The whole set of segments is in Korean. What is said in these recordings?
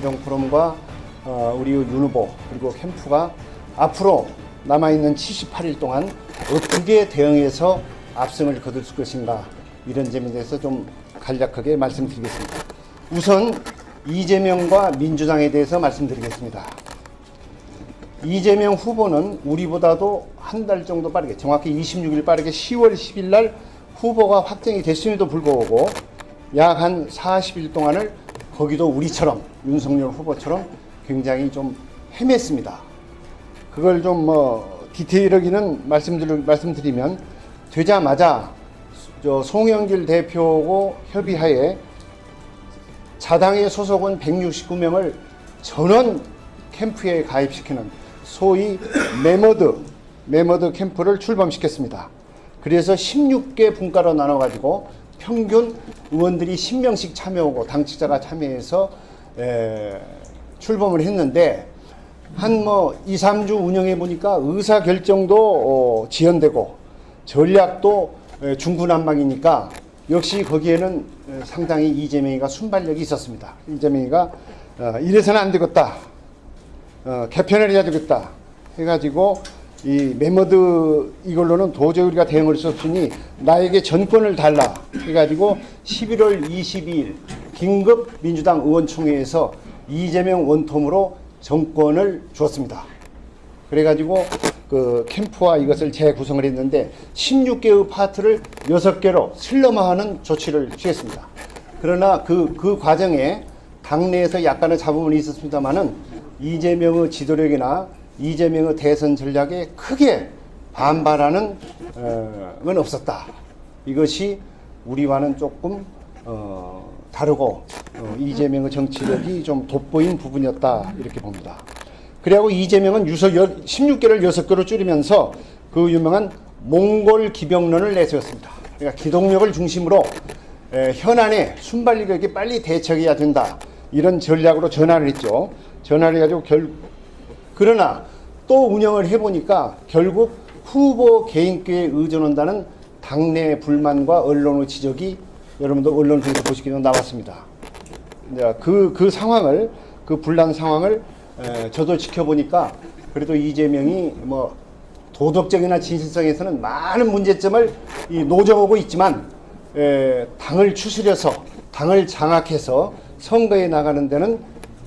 김영정 프롬과 어, 우리 윤 후보 그리고 캠프가 앞으로 남아있는 78일 동안 어떻게 대응해서 압승을 거둘 것인가 이런 점에 대해서 좀 간략하게 말씀드리겠습니다. 우선 이재명과 민주당에 대해서 말씀드리겠습니다. 이재명 후보는 우리보다도 한 달 정도 빠르게 정확히 26일 빠르게 10월 10일 날 후보가 확정이 됐음에도 불구하고 약 한 40일 동안을 거기도 우리처럼 윤석열 후보처럼 굉장히 좀 헤맸습니다. 그걸 좀 뭐 디테일하기는 말씀드리, 말씀드리면 되자마자 저 송영길 대표하고 협의하에 자당의 소속은 169명을 전원 캠프에 가입시키는 소위 메머드 메머드 캠프를 출범시켰습니다. 그래서 16개 분과로 나눠 가지고 평균 의원들이 10명씩 참여하고 당직자가 참여해서 에, 출범을 했는데 한 뭐 2, 3주 운영해 보니까 의사 결정도 어, 지연되고 전략도 에, 중구난방이니까 역시 거기에는 에, 상당히 이재명이가 순발력이 있었습니다. 이재명이가 어, 이래서는 안 되겠다. 어, 개편을 해야 되겠다. 해가지고 이 메머드 이걸로는 도저히 우리가 대응할 수 없으니 나에게 전권을 달라 해가지고 11월 22일 긴급 민주당 의원총회에서 이재명 원톱으로 정권을 주었습니다. 그래가지고 그 캠프와 이것을 재구성을 했는데 16개의 파트를 6개로 슬럼화하는 조치를 취했습니다. 그러나 그, 그 과정에 당내에서 약간의 잡음은 있었습니다만은 이재명의 지도력이나 이재명의 대선 전략에 크게 반발하는 어, 건 없었다. 이것이 우리와는 조금 어, 다르고 어, 이재명의 정치력이 좀 돋보인 부분이었다 이렇게 봅니다. 그리고 이재명은 유서 16개를 6개로 줄이면서 그 유명한 몽골 기병론을 내세웠습니다. 그러니까 기동력을 중심으로 에, 현안에 순발력에게 빨리 대처해야 된다. 이런 전략으로 전환을 했죠. 전환을 해가지고 결, 그러나 또 운영을 해보니까 결국 후보 개인기에 의존한다는 당내 불만과 언론의 지적이 여러분도 언론 통해서 보시기도 나왔습니다. 그, 그 상황을, 그 분란 상황을 에, 저도 지켜보니까 그래도 이재명이 뭐 도덕적이나 진실성에서는 많은 문제점을 이 노정하고 있지만 에, 당을 추스려서 당을 장악해서 선거에 나가는 데는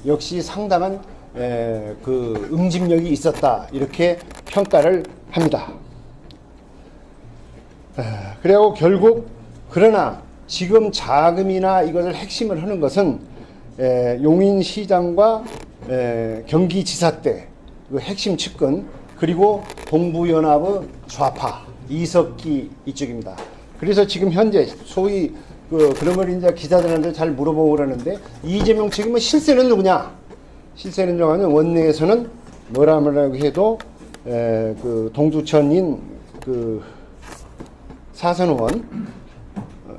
역시 상당한 에, 그 응집력이 있었다 이렇게 평가를 합니다. 에, 그리고 결국 그러나 지금 자금이나 이것을 핵심을 하는 것은 에, 용인시장과 에, 경기지사 때 그 핵심 측근 그리고 동부연합의 좌파 이석기 이쪽입니다. 그래서 지금 현재 소위 그 그런 걸 이제 기자들한테 잘 물어보고 그러는데 이재명 측임은 실세는 누구냐? 실세는 누구냐면 원내에서는 뭐라 뭐라고 해도 에, 그 동두천인 그 사선 의원 어,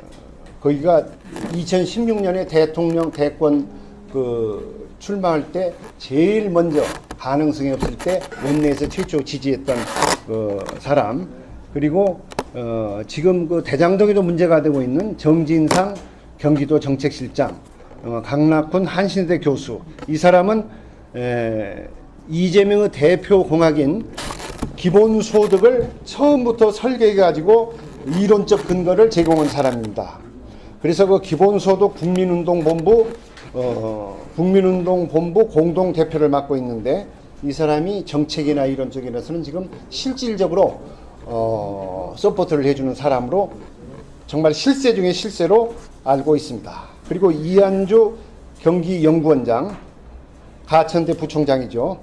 거기가 2016년에 대통령 대권 그 출마할 때 제일 먼저 가능성이 없을 때 원내에서 최초 지지했던 그 사람. 그리고 어 지금 그 대장동에도 문제가 되고 있는 정진상 경기도 정책실장. 어 강락훈 한신대 교수 이 사람은 에 이재명의 대표 공약인 기본소득을 처음부터 설계해 가지고 이론적 근거를 제공한 사람입니다. 그래서 그 기본소득 국민운동본부 어, 국민운동본부 공동대표를 맡고 있는데 이 사람이 정책이나 이런 쪽에서는 지금 실질적으로 어, 서포트를 해주는 사람으로 정말 실세 중에 실세로 알고 있습니다. 그리고 이한주 경기연구원장 가천대 부총장이죠.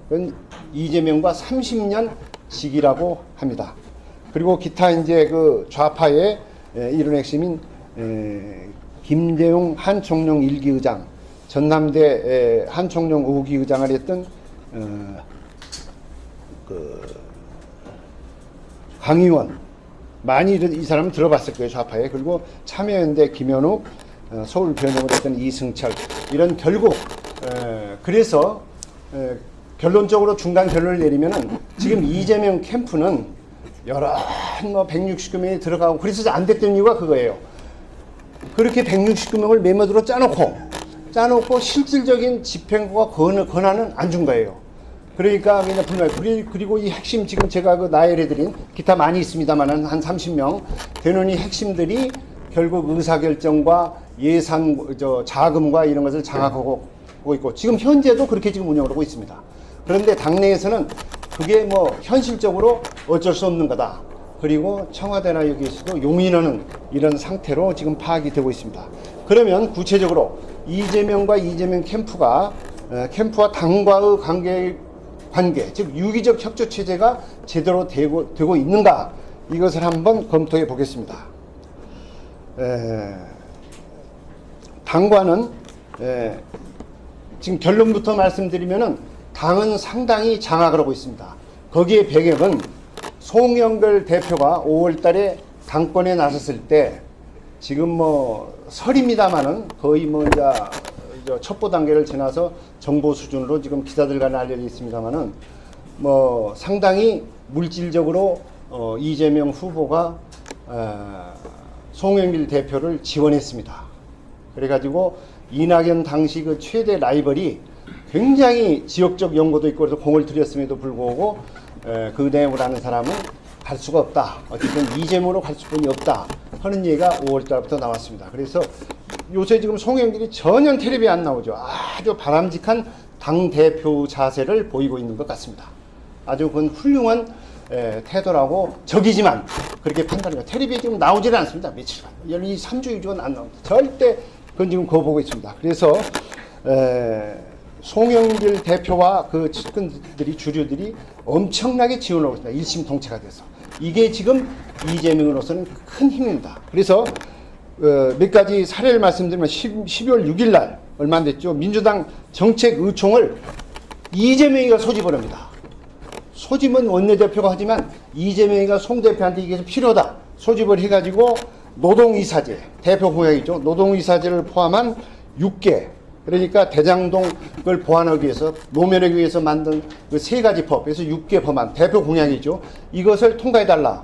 이재명과 30년 직이라고 합니다. 그리고 기타 이제 그 좌파의 에, 이런 핵심인 에, 김대용 한총령 일기 의장 전남대 한총령 5기 의장을 했던 어, 그 강의원 많이 이 사람은 들어봤을 거예요 좌파에 그리고 참여연대 김현욱 어, 서울 변호를 했던 이승철 이런 결국 에, 그래서 에, 결론적으로 중간 결론을 내리면은 지금 이재명 캠프는 여러 뭐 169명이 들어가고 그래서 안 됐던 이유가 그거예요. 그렇게 169명을 메모드로 짜놓고 짜놓고 실질적인 집행과 권- 권한은 안 준 거예요. 그러니까 그냥 불만 그리- 그리고 이 핵심 지금 제가 그 나열해드린 기타 많이 있습니다만은 한 30명 되는 이 핵심들이 결국 의사결정과 예산 저 자금과 이런 것을 장악하고 하고 있고 지금 현재도 그렇게 지금 운영을 하고 있습니다. 그런데 당내에서는 그게 뭐 현실적으로 어쩔 수 없는 거다. 그리고 청와대나 여기에서도 용인하는 이런 상태로 지금 파악이 되고 있습니다. 그러면 구체적으로 이재명과 이재명 캠프가 어, 캠프와 당과의 관계 관계, 즉 유기적 협조 체제가 제대로 되고, 되고 있는가 이것을 한번 검토해 보겠습니다. 에, 당과는 에, 지금 결론부터 말씀드리면은 당은 상당히 장악을 하고 있습니다. 거기에 배경은 송영걸 대표가 5월달에 당권에 나섰을 때 지금 뭐 설입니다마는 거의 뭐 이제 저 첩보 단계를 지나서 정보 수준으로 지금 기자들 간에 알려져 있습니다마는 뭐 상당히 물질적으로 어, 이재명 후보가 어, 송영길 대표를 지원했습니다. 그래가지고 이낙연 당시 그 최대 라이벌이 굉장히 지역적 연고도 있고 그래서 공을 들였음에도 불구하고 에, 그 내용을 아는 사람은 갈 수가 없다. 어쨌든 이재명으로 갈 수뿐이 없다. 하는 얘기가 5월 달부터 나왔습니다. 그래서 요새 지금 송영길이 전혀 텔레비에 안 나오죠. 아주 바람직한 당 대표 자세를 보이고 있는 것 같습니다. 아주 그건 훌륭한 에, 태도라고 적이지만 그렇게 판단해요. 텔레비에 지금 나오질 않습니다. 며칠간. 이 3주, 2주간 안 나옵니다. 절대 그건 지금 보고 있습니다. 그래서 에, 송영길 대표와 그 측근들이 주류들이 엄청나게 지원하고 있습니다. 일심동체가 돼서. 이게 지금 이재명으로서는 큰 힘입니다. 그래서 어, 몇 가지 사례를 말씀드리면 10, 12월 6일 날 얼마 안 됐죠. 민주당 정책 의총을 이재명이가 소집을 합니다. 소집은 원내대표가 하지만 이재명이가 송 대표한테 이게 좀 필요하다. 소집을 해가지고 노동이사제, 대표 공약이죠. 노동이사제를 포함한 6개. 그러니까 대장동을 보완하기 위해서 노면하기 위해서 만든 그 세 가지 법, 그래서 6개 법안, 대표 공약이죠. 이것을 통과해달라.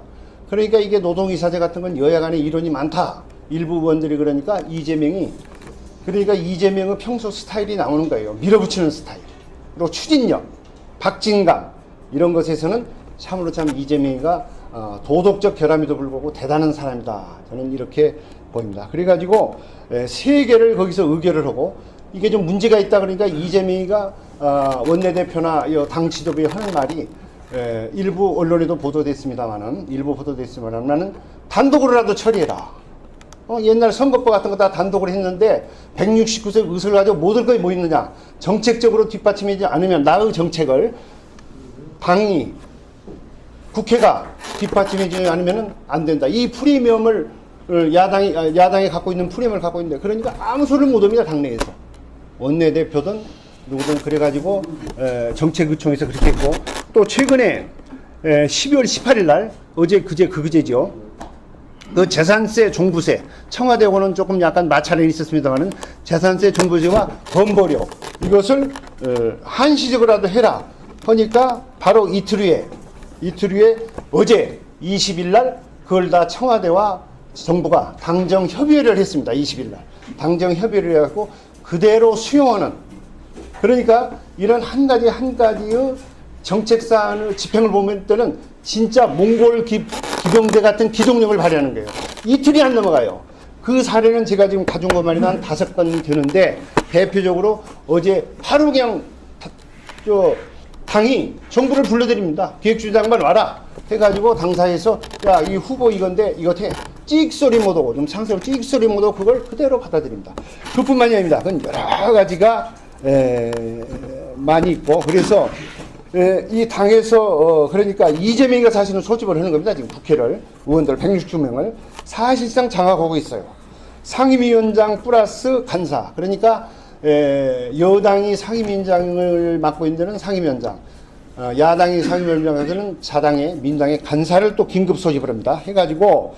그러니까 이게 노동이사제 같은 건 여야 간에 이론이 많다. 일부 의원들이 그러니까 이재명이 그러니까 이재명의 평소 스타일이 나오는 거예요. 밀어붙이는 스타일. 그리고 추진력, 박진감 이런 것에서는 참으로 참 이재명이가 어, 도덕적 결함에도 불구하고 대단한 사람이다. 저는 이렇게 보입니다. 그래가지고 에, 세 개를 거기서 의결을 하고 이게 좀 문제가 있다 그러니까 이재명이가 어, 원내대표나 이당 지도부에 하는 말이 에, 일부 언론에도 보도됐습니다만은 일부 보도됐습니다만 나는 단독으로라도 처리해라. 어, 옛날 선거법 같은 거 다 단독으로 했는데 169세 의석을 가지고 모든 거에 뭐 있느냐 정책적으로 뒷받침하지 않으면 나의 정책을 당이 국회가 뒷받침해주지 않으면 안 된다. 이 프리미엄을 어, 야당이 아, 야당이 갖고 있는 프리미엄을 갖고 있는데 그러니까 아무 소리를 못 합니다 당내에서 원내 대표든 누구든 그래가지고 에, 정책의총에서 그렇게 했고 또 최근에 에, 12월 18일 날 어제 그제 그그제죠. 그 재산세, 종부세, 청와대하고는 조금 약간 마찰이 있었습니다만은 재산세, 종부세와 건보료 이것을 어, 한시적으로라도 해라. 하니까 바로 이틀 후에 이틀 후에 어제 20일 날 그걸 다 청와대와 정부가 당정 협의를 했습니다. 20일 날 당정 협의를 해갖고 그대로 수용하는 그러니까 이런 한 가지 한 가지의 정책 사안을 집행을 보면 때는 진짜 몽골 기, 기병대 같은 기동력을 발휘하는 거예요. 이틀이 안 넘어가요. 그 사례는 제가 지금 가져온 것만이 한 다섯 건 되는데 대표적으로 어제 하루 그냥 다- 저 당이 정부를 불러드립니다. 기획주장만 와라 해가지고 당사에서 야 이 후보 이건데 이거 해 찍 소리 못하고 좀 상세로 찍 소리 못하고 그걸 그대로 받아들입니다. 그뿐만이 아닙니다. 그건 여러 가지가 에, 많이 있고 그래서 에, 이 당에서 어, 그러니까 이재명이가 사실은 소집을 하는 겁니다. 지금 국회를 의원들 169명을 사실상 장악하고 있어요. 상임위원장 플러스 간사 그러니까 에, 여당이 상임위원장을 맡고 있는 데는 상임위원장 어, 야당이 상임위원장에서는 자당의 민당의 간사를 또 긴급 소집을 합니다. 해가지고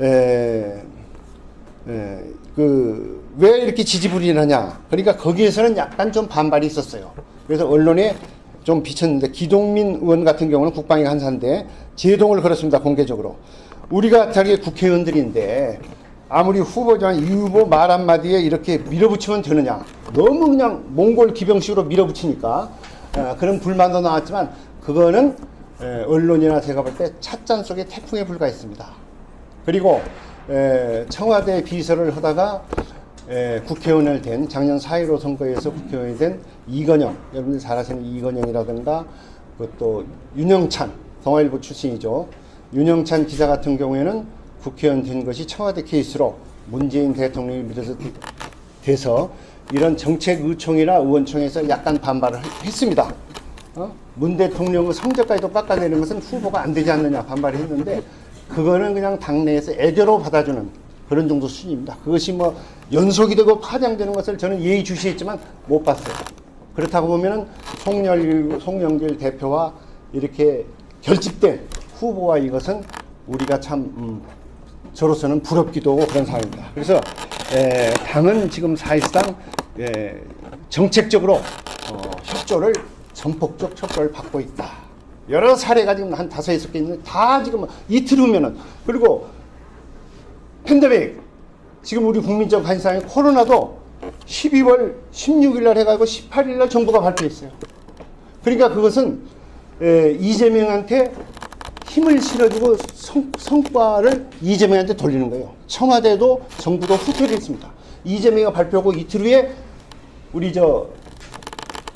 에, 에, 그, 왜 이렇게 지지부진하냐. 그러니까 거기에서는 약간 좀 반발이 있었어요. 그래서 언론에 좀 비쳤는데, 기동민 의원 같은 경우는 국방위 간사인데, 제동을 걸었습니다, 공개적으로. 우리가 자기 국회의원들인데, 아무리 후보지만 이 후보 말 한마디에 이렇게 밀어붙이면 되느냐. 너무 그냥 몽골 기병식으로 밀어붙이니까 어, 그런 불만도 나왔지만 그거는 에, 언론이나 제가 볼 때 찻잔 속의 태풍에 불과했습니다. 그리고 에, 청와대 비서를 하다가 에, 국회의원을 된 작년 4.15 선거에서 국회의원이 된 이건영 여러분들 잘 아시는 이건영이라든가 그것도 윤영찬 동아일보 출신이죠. 윤영찬 기자 같은 경우에는 국회의원 된 것이 청와대 케이스로 문재인 대통령이 밀어서 되- 돼서 이런 정책 의총이나 의원총회에서 약간 반발을 했습니다. 어? 문 대통령의 성적까지도 깎아내는 것은 후보가 안 되지 않느냐 반발을 했는데 그거는 그냥 당내에서 애교로 받아주는 그런 정도 수준입니다. 그것이 뭐 연속이 되고 파장되는 것을 저는 예의주시했지만 못 봤어요. 그렇다고 보면은 송열, 송영길 대표와 이렇게 결집된 후보와 이것은 우리가 참 음, 저로서는 부럽기도 하고 그런 상황입니다. 그래서 에, 당은 지금 사실상 에, 정책적으로 어, 협조를 전폭적 협조를 받고 있다. 여러 사례가 지금 한 다섯 여섯 개 있는데 다 지금 이틀 후면은 그리고 팬데믹 지금 우리 국민적 관심사인 코로나도 12월 16일 날 해가지고 18일 날 정부가 발표했어요. 그러니까 그것은 에, 이재명한테 힘을 실어주고 성, 성과를 이재명한테 돌리는 거예요. 청와대도 정부도 후퇴를 했습니다. 이재명이 발표하고 이틀 후에 우리 저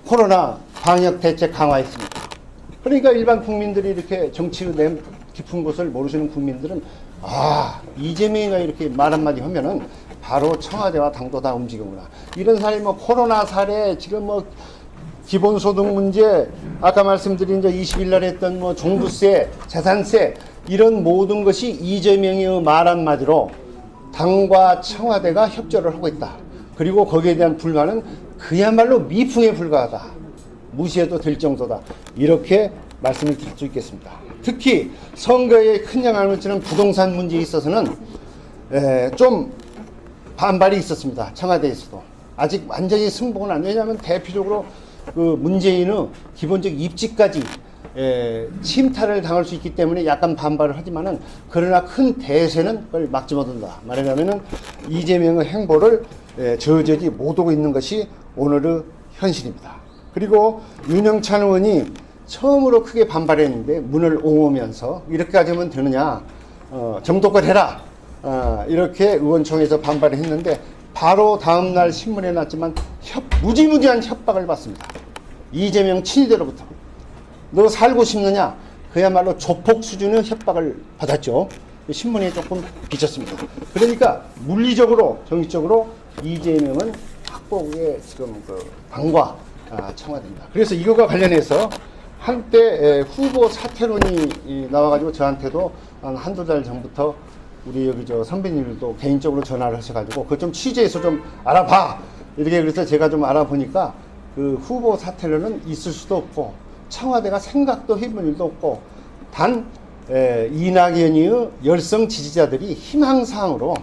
코로나 방역 대책 강화했습니다. 그러니까 일반 국민들이 이렇게 정치의 내 깊은 곳을 모르시는 국민들은 아 이재명이가 이렇게 말 한마디 하면은 바로 청와대와 당도 다 움직이구나. 이런 사례 뭐 코로나 사례 지금 뭐 기본소득 문제 아까 말씀드린 저 20일 날 했던 뭐 종부세, 재산세 이런 모든 것이 이재명의 말 한마디로 당과 청와대가 협조를 하고 있다. 그리고 거기에 대한 불만은 그야말로 미풍에 불과하다. 무시해도 될 정도다. 이렇게 말씀을 드릴 수 있겠습니다. 특히 선거에 큰 영향을 미치는 부동산 문제에 있어서는 에, 좀 반발이 있었습니다. 청와대에서도. 아직 완전히 승복은 안 왜냐하면 대표적으로 그 문재인의 기본적 입지까지 에, 침탈을 당할 수 있기 때문에 약간 반발을 하지만은 그러나 큰 대세는 그걸 막지 못한다. 말하자면은 이재명의 행보를 에, 저저지 못하고 있는 것이 오늘의 현실입니다. 그리고 윤영찬 의원이 처음으로 크게 반발했는데 문을 옹호면서 이렇게까지 하면 되느냐 어, 정도껏 해라 어, 이렇게 의원총회에서 반발을 했는데 바로 다음 날 신문에 났지만 협, 무지무지한 협박을 받습니다. 이재명 친위대로부터 너 살고 싶느냐 그야말로 조폭 수준의 협박을 받았죠. 신문에 조금 비쳤습니다. 그러니까 물리적으로 정치적으로 이재명은 확보에 지금 그 당과 아, 청와대입니다. 그래서 이거와 관련해서 한때 에, 후보 사퇴론이 이, 나와가지고 저한테도 한 한두 달 전부터 우리 여기 저 선배님들도 개인적으로 전화를 하셔가지고 그거 좀 취재해서 좀 알아봐 이렇게 그래서 제가 좀 알아보니까 그 후보 사퇴론은 있을 수도 없고 청와대가 생각도 해본 일도 없고 단 에, 이낙연이의 열성 지지자들이 희망사항으로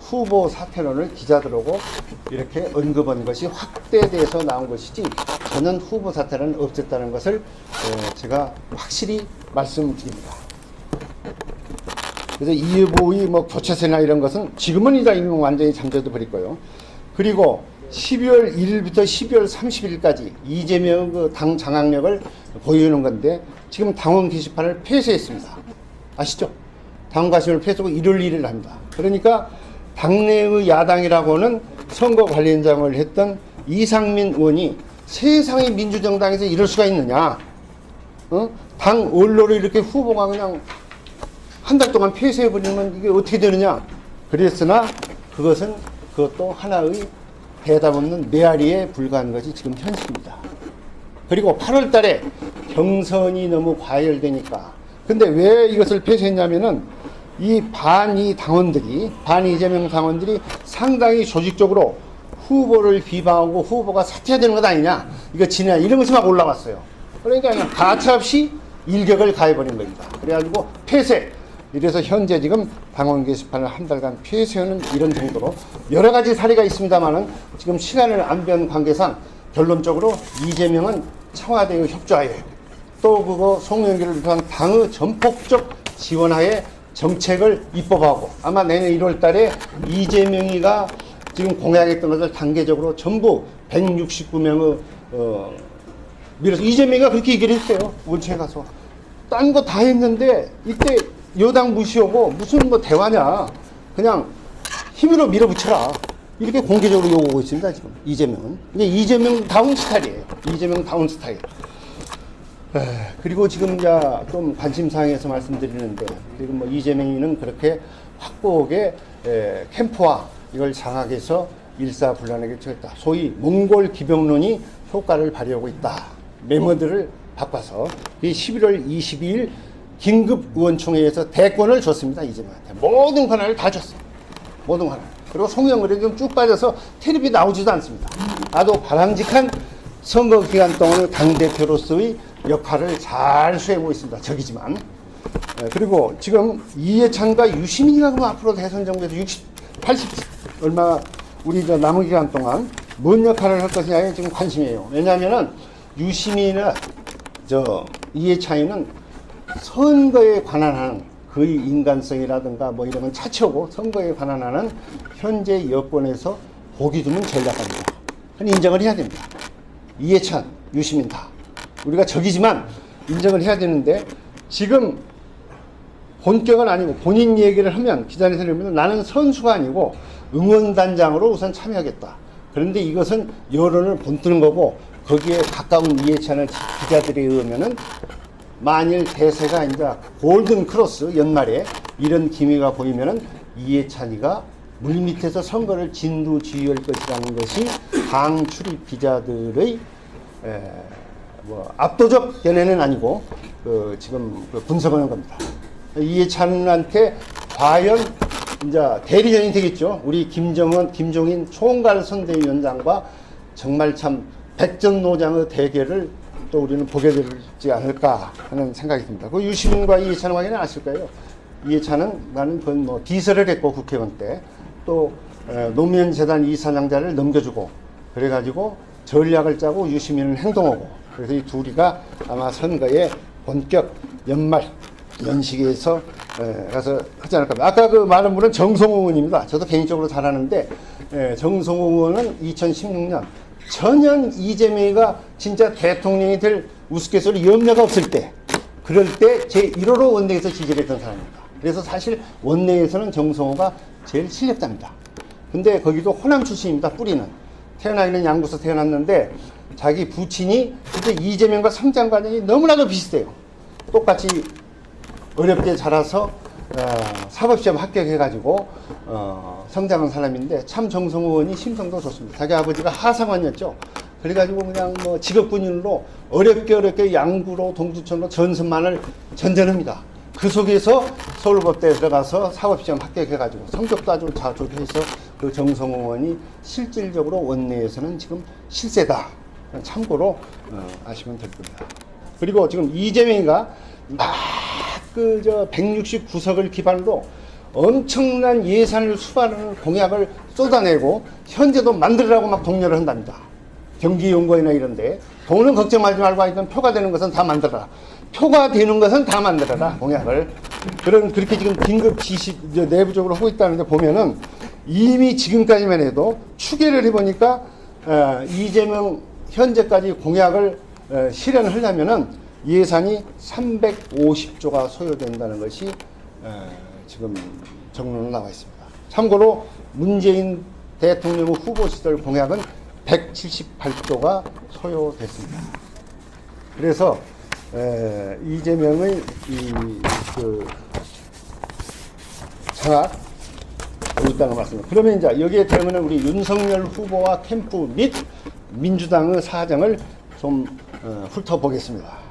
후보 사퇴론을 기자들하고 이렇게 언급한 것이 확대돼서 나온 것이지 저는 후보 사퇴는 없었다는 것을 에, 제가 확실히 말씀드립니다. 그래서 이 후보의 뭐 교체세나 이런 것은 지금은 이미 완전히 잠재도 버릴 거예요. 그리고 12월 1일부터 12월 30일까지 이재명 그 당 장악력을 보여주는 건데 지금 당원 게시판을 폐쇄했습니다. 아시죠? 당원 가심을 폐쇄하고 1월 1일 합니다. 그러니까 당내의 야당이라고는 선거 관련장을 했던 이상민 의원이 세상의 민주정당에서 이럴 수가 있느냐? 어? 당 원로를 이렇게 후보가 그냥 한 달 동안 폐쇄해버리면 이게 어떻게 되느냐? 그랬으나 그것은 그것도 하나의 대답 없는 메아리에 불과한 것이 지금 현실입니다. 그리고 8월 달에 경선이 너무 과열되니까. 근데 왜 이것을 폐쇄했냐면은 이 반이 당원들이, 반 이재명 당원들이 상당히 조직적으로 후보를 비방하고 후보가 사퇴해야 되는 것 아니냐. 이거 지냐. 이런 것이 막 올라왔어요. 그러니까 그냥 가차없이 일격을 가해버린 겁니다. 그래가지고 폐쇄. 이래서 현재 지금 당원 게시판을 한 달간 폐쇄하는 이런 정도로 여러 가지 사례가 있습니다만은 지금 시간을 안 변 관계상 결론적으로 이재명은 청와대의 협조하에 또 그거 송영길을 비롯한 당의 전폭적 지원하에 정책을 입법하고 아마 내년 1월 달에 이재명이가 지금 공약했던 것을 단계적으로 전부 169명의 어, 밀어서 이재명이가 그렇게 얘기를 했어요. 원청에 가서. 딴 거 다 했는데 이때 여당 무시하고 무슨 뭐 대화냐. 그냥 힘으로 밀어붙여라. 이렇게 공개적으로 요구하고 있습니다, 지금. 이재명은. 근데 이재명 다운 스타일이에요. 이재명 다운 스타일. 에, 그리고 지금 좀 관심사항에서 말씀드리는데, 지금 뭐 이재명이는 그렇게 확고하게 에, 캠프와 이걸 장악해서 일사불란하게 처했다. 소위 몽골 기병론이 효과를 발휘하고 있다. 메모들을 바꿔서 이 11월 22일 긴급 의원총회에서 대권을 줬습니다. 이재명한테. 모든 권한을 다 줬어. 모든 권한. 그리고 송영을이 좀 쭉 빠져서 텔레비 나오지도 않습니다. 아주 바람직한 선거 기간 동안 당대표로서의 역할을 잘 수행하고 있습니다. 적이지만. 예, 그리고 지금 이해찬과 유시민이가 그럼 앞으로 대선 정부에서 60, 80 얼마 우리 저 남은 기간 동안 뭔 역할을 할 것이냐에 지금 관심이에요. 왜냐하면은 유시민은 저 이해찬이는 선거에 관한 한 그의 인간성이라든가 뭐 이런 건 차치하고 선거에 관한 한은 현재 여권에서 보기 드문 전략가입니다. 그건 인정을 해야 됩니다. 이해찬, 유시민 다. 우리가 적이지만 인정을 해야 되는데 지금 본격은 아니고 본인 얘기를 하면 기자님들 보면 나는 선수가 아니고 응원단장으로 우선 참여하겠다. 그런데 이것은 여론을 본뜨는 거고 거기에 가까운 이해찬을 기자들에 의하면은 만일 대세가 이제 골든 크로스 연말에 이런 기미가 보이면은 이해찬이가 물밑에서 선거를 진두지휘할 것이라는 것이 당 출입 기자들의 에, 뭐 압도적 견해는 아니고 그 지금 그 분석하는 겁니다. 이해찬한테 과연 이제 대리전이 되겠죠. 우리 김정은, 김종인 총괄 선대위원장과 정말 참 백전노장의 대결을 또 우리는 보게 되지 않을까 하는 생각이 듭니다. 그 유시민과 이해찬 확인은 아실 거예요. 이해찬은 나는 그건 뭐 비서를 했고 국회의원 때 또 노무현 재단 이사장자를 넘겨주고 그래가지고 전략을 짜고 유시민은 행동하고 그래서 이 둘이가 아마 선거에 본격 연말 연식에서 에, 가서 하지 않을까. 아까 그 말한 분은 정성호 의원입니다. 저도 개인적으로 잘 아는데 에, 정성호 의원은 2016년 전혀 이재명이가 진짜 대통령이 될 우스갯소리 염려가 없을 때 그럴 때 제 1호로 원내에서 지지를 했던 사람입니다. 그래서 사실 원내에서는 정성호가 제일 실력자입니다. 근데 거기도 호남 출신입니다. 뿌리는. 태어나기는 양구에서 태어났는데 자기 부친이 그때 이재명과 성장 과정이 너무나도 비슷해요. 똑같이 어렵게 자라서 어, 사법시험 합격해가지고 어, 성장한 사람인데 참 정성호 의원이 심성도 좋습니다. 자기 아버지가 하사관이었죠. 그래가지고 그냥 뭐 직업군인으로 어렵게 어렵게 양구로 동두천으로 전선만을 전전합니다. 그 속에서 서울법대에 들어가서 사법시험 합격해가지고 성적도 아주 잘 좋게 해서 그 정성호 의원이 실질적으로 원내에서는 지금 실세다. 참고로 어, 아시면 될 겁니다. 그리고 지금 이재명이가 막 그 저 169석을 기반으로 엄청난 예산을 수반하는 공약을 쏟아내고 현재도 만들으라고 막 독려를 한답니다. 경기연구원이나 이런데 돈은 걱정하지 말고 하여튼 표가 되는 것은 다 만들어라. 표가 되는 것은 다 만들어라 공약을. 그런 그렇게 지금 긴급 지시 내부적으로 하고 있다는데 보면은 이미 지금까지만 해도 추계를 해보니까 어, 이재명 현재까지 공약을 어, 실현하려면은 예산이 350조가 소요된다는 것이 어, 지금 정론으로 나와 있습니다. 참고로 문재인 대통령 후보 시절 공약은 178조가 소요됐습니다. 그래서 에, 이재명의 이그 장악 있다는 말씀입니다. 그러면 이제 여기에 대면 우리 윤석열 후보와 캠프 및 민주당의 사정을 좀 어, 훑어보겠습니다.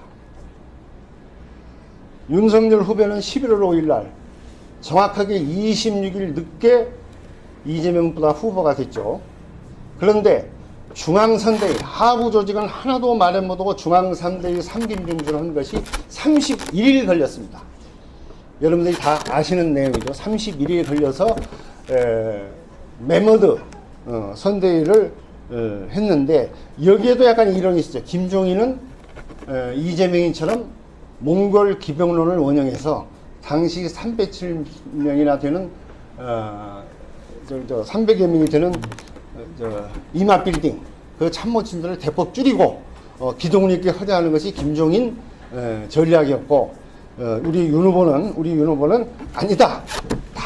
윤석열 후보는 11월 5일 날 정확하게 26일 늦게 이재명보다 후보가 됐죠. 그런데 중앙선대위 하부 조직은 하나도 말해 못하고 중앙선대위 삼김중수를 한 것이 31일 걸렸습니다. 여러분들이 다 아시는 내용이죠. 31일 걸려서 에, 메머드 어, 선대위를 어, 했는데 여기에도 약간 이론이 있었죠. 김종인은 에, 이재명인처럼 몽골 기병론을 원용해서 당시 307명이나 되는 어, 저, 저 300여 명이 되는 어, 저 이마 빌딩 그 참모진들을 대폭 줄이고 어, 기동을 있게 허대하는 것이 김종인 에, 전략이었고 어, 우리 윤 후보는 우리 윤 후보는 아니다. 다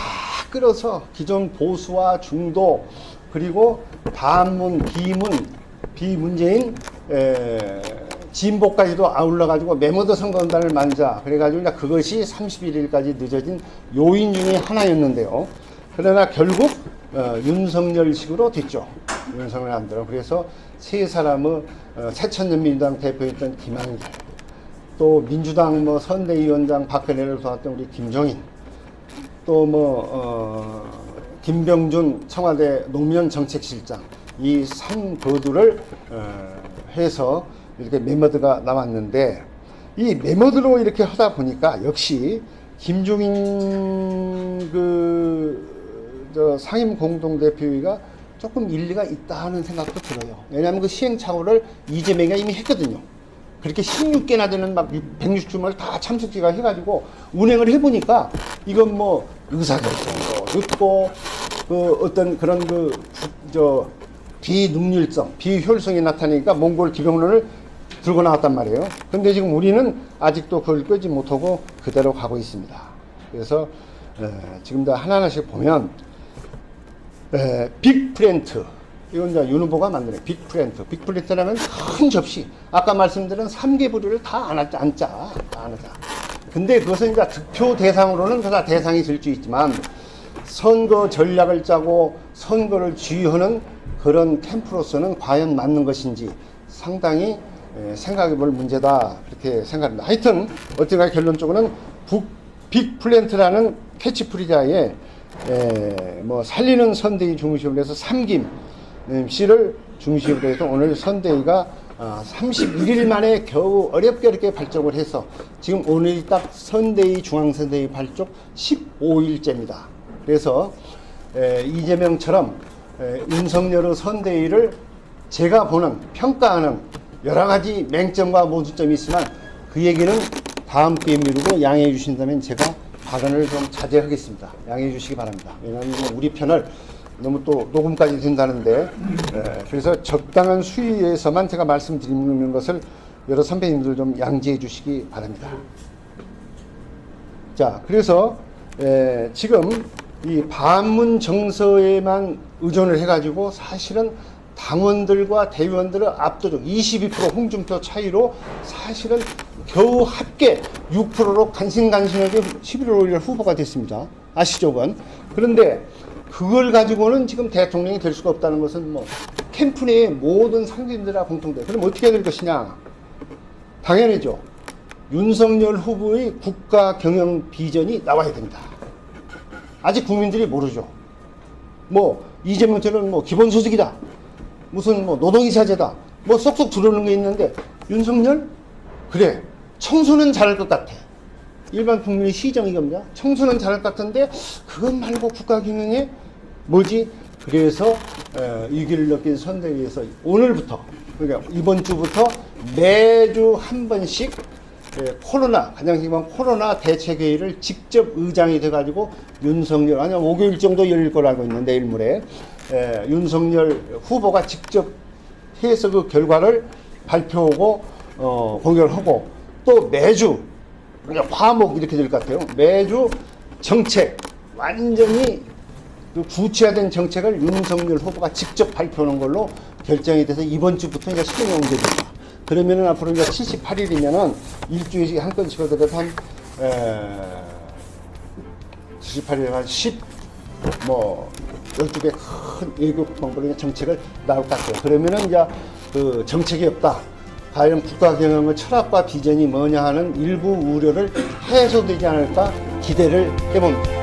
끌어서 기존 보수와 중도 그리고 반문 비문 비문재인 에, 진보까지도 아울러 가지고 메모드 선거단을 만자 그래가지고 그것이 31일까지 늦어진 요인 중에 하나였는데요. 그러나 결국 어, 윤석열식으로 됐죠. 윤석열 안 들어. 그래서 세 사람의 어, 새천년민주당 대표였던 김한길, 또 민주당 뭐 선대위원장 박근혜를 도왔던 우리 김종인, 또뭐 어, 김병준 청와대 노무현 정책실장 이 삼거두를 어, 해서 이렇게 메모드가 나왔는데 이 메모드로 이렇게 하다 보니까 역시 김종인 그저 상임 공동 대표가 조금 일리가 있다 하는 생각도 들어요. 왜냐하면 그 시행착오를 이재명이 이미 했거든요. 그렇게 16개나 되는 막 160주를 다 참석지가 해가지고 운행을 해보니까 이건 뭐 의사결정도 늦고 그 어떤 그런 그 저 비능률성, 비효율성이 나타나니까 몽골 기병론을 들고 나왔단 말이에요. 근데 지금 우리는 아직도 그걸 끄지 못하고 그대로 가고 있습니다. 그래서 에, 지금 다 하나하나씩 보면 에, 빅프렌트 이건 이제 윤 후보가 만드는 빅프렌트 빅프렌트라면 큰 접시 아까 말씀드린 3개 부류를 다안 하자 안 짜, 안 하자. 근데 그것은 이제 득표 대상으로는 다 대상이 될 수 있지만 선거 전략을 짜고 선거를 지휘하는 그런 캠프로서는 과연 맞는 것인지 상당히 에, 생각해 볼 문제다 그렇게 생각합니다. 하여튼 어쨌든 결론적으로는 북 빅 플랜트라는 캐치프리자에 에, 뭐 살리는 선대위 중심으로 해서 삼김 음, 씨를 중심으로 해서 오늘 선대위가 아, 31일 만에 겨우 어렵게 어렵게 발족을 해서 지금 오늘이 딱 선대위 중앙선대위 발족 15일째입니다. 그래서 에, 이재명처럼 에, 윤석열의 선대위를 제가 보는 평가하는 여러 가지 맹점과 모순점이 있지만 그 얘기는 다음 기회에 미루고 양해해 주신다면 제가 발언을 좀 자제하겠습니다. 양해해 주시기 바랍니다. 왜냐하면 우리 편을 너무 또 녹음까지 된다는데 에, 그래서 적당한 수위에서만 제가 말씀드리는 것을 여러 선배님들 좀 양지해 주시기 바랍니다. 자, 그래서 에, 지금 이 반문 정서에만 의존을 해가지고 사실은 당원들과 대의원들은 압도적 22% 홍준표 차이로 사실은 겨우 합계 6%로 간신간신하게 11월 5일 후보가 됐습니다. 아시죠, 건? 그런데 그걸 가지고는 지금 대통령이 될 수가 없다는 것은 뭐 캠프 내의 모든 상진들과 공통돼. 그럼 어떻게 될 것이냐? 당연히죠. 윤석열 후보의 국가 경영 비전이 나와야 됩니다. 아직 국민들이 모르죠. 뭐 이재명처럼 뭐 기본소득이다. 무슨 뭐 노동이사제다. 뭐 쏙쏙 들어오는 게 있는데 윤석열 그래 청소는 잘할 것 같아. 일반 국민의 시정이 겁니다. 청소는 잘할 것 같은데 그것 말고 국가 경영에 뭐지? 그래서 에, 위기를 느낀 선대위에서 오늘부터 그러니까 이번 주부터 매주 한 번씩 예, 코로나 가장 심한 코로나 대책회의를 직접 의장이 돼가지고 윤석열 아니 5개월 정도 열릴 거로 알고 있는데 모레 예, 윤석열 후보가 직접 해서 그 결과를 발표하고 어, 공개를 하고 또 매주 그냥 화목 이렇게 될 것 같아요. 매주 정책 완전히 그 구체화된 정책을 윤석열 후보가 직접 발표하는 걸로 결정이 돼서 이번 주부터 이제 실행에 옮겨집니다. 그러면은 앞으로 이제 78일이면은 일주일에 한 건씩 하더라도 한, 에, 78일에 한 10, 뭐, 12개 큰 일곱 방법의 정책을 나올 것 같아요. 그러면은 이제 그 정책이 없다. 과연 국가 경영의 철학과 비전이 뭐냐 하는 일부 우려를 해소되지 않을까 기대를 해봅니다.